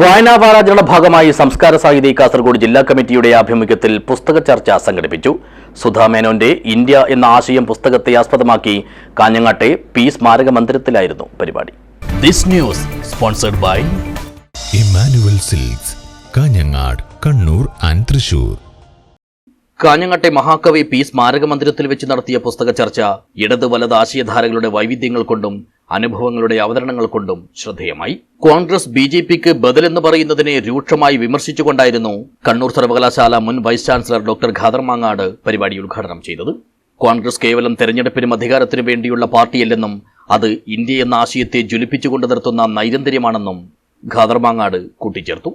വായനാ വാരാചരണ ഭാഗമായി സംസ്കാര സാഹിതി കാസർഗോഡ് ജില്ലാ കമ്മിറ്റിയുടെ ആഭിമുഖ്യത്തിൽ പുസ്തക ചർച്ച സംഘടിപ്പിച്ചു. സുധാ മേനോന്റെ ഇന്ത്യ എന്ന ആശയം പുസ്തകത്തെ ആസ്പദമാക്കി കാഞ്ഞങ്ങാട്ടെ പി സ്മാരക മന്ദിരത്തിലായിരുന്നു പരിപാടി. This news sponsored by Emmanuel silks Kanhangad Kannur and Thrissur. കാഞ്ഞങ്ങാട്ടെ മഹാകവി പി സ്മാരക മന്ദിരത്തിൽ വെച്ച് നടത്തിയ പുസ്തക ചർച്ച ഇടത് വലത് ആശയധാരകളുടെ വൈവിധ്യങ്ങൾ കൊണ്ടും അനുഭവങ്ങളുടെ അവതരണങ്ങൾ കൊണ്ടും ശ്രദ്ധേയമായി. കോൺഗ്രസ് ബി ജെ പിക്ക് ബദലെന്ന് പറയുന്നതിനെ രൂക്ഷമായി വിമർശിച്ചുകൊണ്ടായിരുന്നു കണ്ണൂർ സർവകലാശാല മുൻ vice chancellor doctor Khader Mangad പരിപാടി ഉദ്ഘാടനം ചെയ്തത്. കോൺഗ്രസ് കേവലം തെരഞ്ഞെടുപ്പിനും അധികാരത്തിനും വേണ്ടിയുള്ള പാർട്ടിയല്ലെന്നും അത് ഇന്ത്യ എന്ന ആശയത്തെ ജ്വലിപ്പിച്ചുകൊണ്ട് നിർത്തുന്ന നൈരന്തര്യമാണെന്നും ഖാദർ മാങ്ങാട് കൂട്ടിച്ചേർത്തു.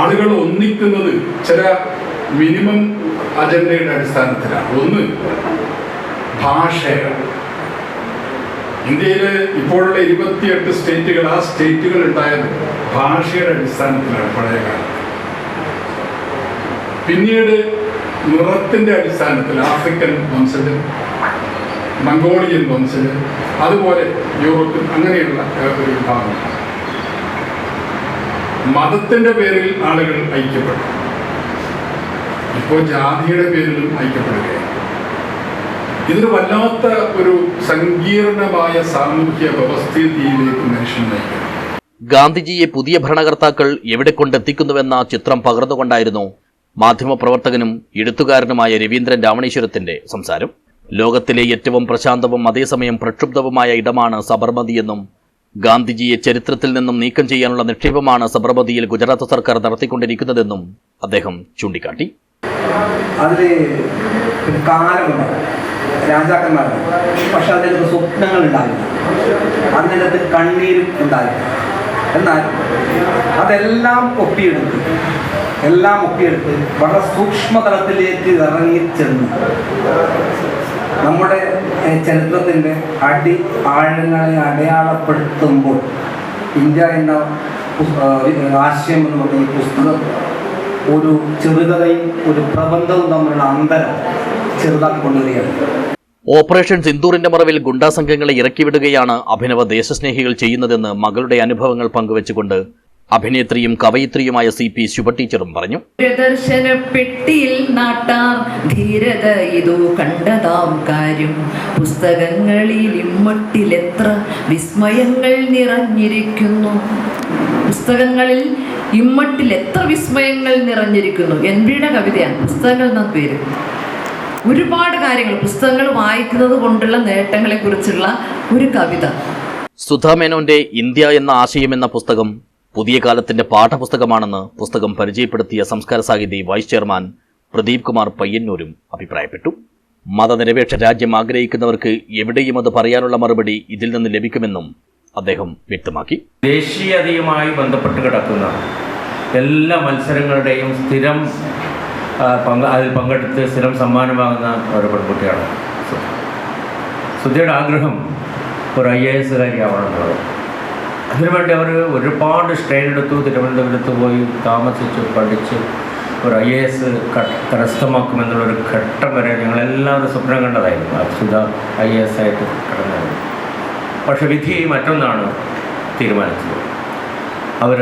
ആളുകൾ ഒന്നിക്കുന്നത് ചില മിനിമം അജണ്ടയുടെ അടിസ്ഥാനത്തിലാണ്. ഒന്ന് ഭാഷയാണ്. ഇന്ത്യയിലെ ഇപ്പോഴുള്ള ഇരുപത്തിയെട്ട് സ്റ്റേറ്റുകൾ ആ സ്റ്റേറ്റുകൾ ഉണ്ടായത് ഭാഷയുടെ അടിസ്ഥാനത്തിലാണ് പഴയ പിന്നീട് നിറത്തിന്റെ അടിസ്ഥാനത്തിൽ ആഫ്രിക്കൻ വംശജൻ മംഗോളിയൻ വംശജൻ അതുപോലെ യൂറോപ്പിൽ അങ്ങനെയുള്ള ഒരു വിഭാഗം. മതത്തിന്റെ പേരിൽ ആളുകൾ ഐക്യപ്പെട്ടു. ഇപ്പോൾ ജാതിയുടെ പേരിലും ഐക്യപ്പെടുകയാണ്. ഇതൊരു വല്ലാത്ത ഒരു സങ്കീർണമായ സാമൂഹ്യ വ്യവസ്ഥിതിയിലേക്ക് മനുഷ്യൻ നയിക്കുന്നു. ഗാന്ധിജിയെ പുതിയ ഭരണകർത്താക്കൾ എവിടെ കൊണ്ടെത്തിക്കുന്നുവെന്ന ചിത്രം പകർന്നുകൊണ്ടായിരുന്നു മാധ്യമപ്രവർത്തകനും എഴുത്തുകാരനുമായ രവീന്ദ്രൻ രാമണീശ്വരത്തിന്റെ സംസാരം. ലോകത്തിലെ ഏറ്റവും പ്രശാന്തവും അതേസമയം പ്രക്ഷുബ്ധവുമായ ഇടമാണ് സബർമതിയെന്നും ഗാന്ധിജിയെ ചരിത്രത്തിൽ നിന്നും നീക്കം ചെയ്യാനുള്ള നിക്ഷേപമാണ് സബർമതിയിൽ ഗുജറാത്ത് സർക്കാർ നടത്തിക്കൊണ്ടിരിക്കുന്നതെന്നും അദ്ദേഹം ചൂണ്ടിക്കാട്ടി. അതിൽ ഒരു കാലമുണ്ടാകും രാജാക്കന്മാരുണ്ട്. പക്ഷെ അതിനകത്ത് സ്വപ്നങ്ങൾ ഉണ്ടാകില്ല അതിനകത്ത് കണ്ണീരും ഉണ്ടാകില്ല എന്നാൽ അതെല്ലാം ഒപ്പിയെടുത്ത് എല്ലാം ഒപ്പിയെടുത്ത് വളരെ സൂക്ഷ്മതലത്തിലേക്ക് ഇറങ്ങിച്ചെന്ന് നമ്മുടെ ചരിത്രത്തിന്റെ അടി ആഴങ്ങളെ അടയാളപ്പെടുത്തുമ്പോൾ ഇന്ത്യ എന്ന ആശയം എന്ന് പറഞ്ഞ ഈ പുസ്തകം ഒരു ചെറുകഥയും ഒരു പ്രബന്ധവും തമ്മിലുള്ള അന്തരം ചെറുതാക്കി കൊണ്ടുവരികയാണ്. ഓപ്പറേഷൻ സിന്ദൂറിന്റെ മറവിൽ ഗുണ്ടാ സംഘങ്ങളെ ഇറക്കിവിടുകയാണ് അഭിനവ ദേശസ്നേഹികൾ ചെയ്യുന്നതെന്ന് മകളുടെ അനുഭവങ്ങൾ പങ്കുവച്ചുകൊണ്ട് അഭിനേത്രിയും കവയിത്രിയുമായ സി പി ശുഭ ടീച്ചറും പറഞ്ഞു. പ്രദർശന പെട്ടിയിൽ നാട്ടാം ധീരത ഇതോ കണ്ടതാം കാര്യം. പുസ്തകങ്ങളിൽ ഇമ്മട്ടിലെത്ര വിസ്മയങ്ങൾ നിറഞ്ഞിരിക്കുന്നു. പുസ്തകങ്ങളിൽ ഇമ്മട്ടിൽ എത്ര വിസ്മയങ്ങൾ നിറഞ്ഞിരിക്കുന്നു. എൻ കവിതയാണ്. പുസ്തകങ്ങൾ എന്ന പേര്. ഒരുപാട് കാര്യങ്ങൾ പുസ്തകങ്ങൾ വായിക്കുന്നത് കൊണ്ടുള്ള നേട്ടങ്ങളെ കുറിച്ചുള്ള ഒരു കവിത. സുധാമേനോന്റെ ഇന്ത്യ എന്ന ആശയം എന്ന പുസ്തകം പുതിയ കാലത്തിന്റെ പാഠപുസ്തകമാണെന്ന് പുസ്തകം പരിചയപ്പെടുത്തിയ സംസ്കാര സാഹിതി വൈസ് ചെയർമാൻ പ്രദീപ് കുമാർ പയ്യന്നൂരും അഭിപ്രായപ്പെട്ടു. മതനിരപേക്ഷ രാജ്യം ആഗ്രഹിക്കുന്നവർക്ക് എവിടെയും അത് പറയാനുള്ള മറുപടി ഇതിൽ നിന്ന് ലഭിക്കുമെന്നും അദ്ദേഹം വ്യക്തമാക്കി. ദേശീയതയുമായി ബന്ധപ്പെട്ട് കിടക്കുന്ന എല്ലാ മത്സരങ്ങളുടെയും സ്ഥിരം പങ്ക് അതിൽ പങ്കെടുത്ത് സ്ഥിരം സമ്മാനം വാങ്ങുന്ന ഒരു പെൺകുട്ടിയാണ് സുധിയുടെ ആഗ്രഹം ഒരു ഐ എ എസുകാരി ആവണമെന്നുള്ളത്. അതിനുവേണ്ടി അവർ ഒരുപാട് സ്ട്രെയിൻ എടുത്തു തിരുവനന്തപുരത്ത് പോയി താമസിച്ചു പഠിച്ച് ഒരു ഐ എ എസ് കരസ്ഥമാക്കുമെന്നുള്ളൊരു ഘട്ടം വരെ ഞങ്ങളെല്ലാവരും സ്വപ്നം കണ്ടതായിരുന്നു. അച്യുത ഐ എ എസ് ആയിട്ട് കടന്നായിരുന്നു പക്ഷെ വിധി മറ്റൊന്നാണ് തീരുമാനിച്ചത്. അവർ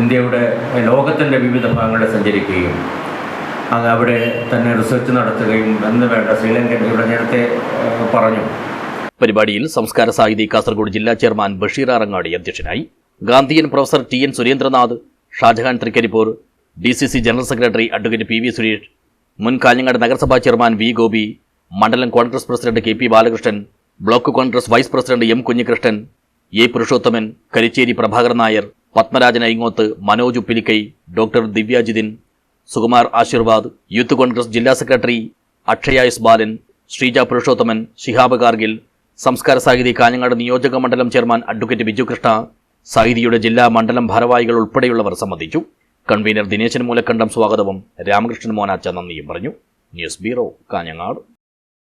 ഇന്ത്യയുടെ ലോകത്തിന്റെ വിവിധ ഭാഗങ്ങളിൽ സഞ്ചരിക്കുകയും അത് അവിടെ തന്നെ റിസർച്ച് നടത്തുകയും എന്ന് വേണ്ട ശ്രീലങ്കൻ ഇവിടെ നേരത്തെ പറഞ്ഞു. പരിപാടിയിൽ സംസ്കാര സാഹിതി കാസർഗോഡ് ജില്ലാ ചെയർമാൻ ബഷീർ അറങ്ങാടി അധ്യക്ഷനായി Gandhian professor T N Surendranath Shajahan Trikaripur D C C general secretary advocate P V Suresh മുൻ കാഞ്ഞങ്ങാട് നഗരസഭാ ചെയർമാൻ വി ഗോപി മണ്ഡലം Congress president K P Balakrishnan block Congress vice president M Kunhikrishnan A Purushothaman Karicheri Prabhakar Nair Padmarajan Aingoth Manoj Uppilikai doctor Divyajithin Sukumar Ashirvad youth Congress ജില്ലാ secretary Akshaya S Balan Sreeja Purushothaman Shihab Kargil Samskara Sahithi Kanhangad നിയോജക മണ്ഡലം chairman advocate Biju Krishna സാഹിതിയുടെ ജില്ലാ മണ്ഡലം ഭാരവാഹികൾ ഉൾപ്പെടെയുള്ളവർ സംബന്ധിച്ചു. കൺവീനർ ദിനേശൻ മൂലക്കണ്ടം സ്വാഗതവും രാമകൃഷ്ണൻ മോനാച്ച നന്ദിയും പറഞ്ഞു. News bureau Kanhangad.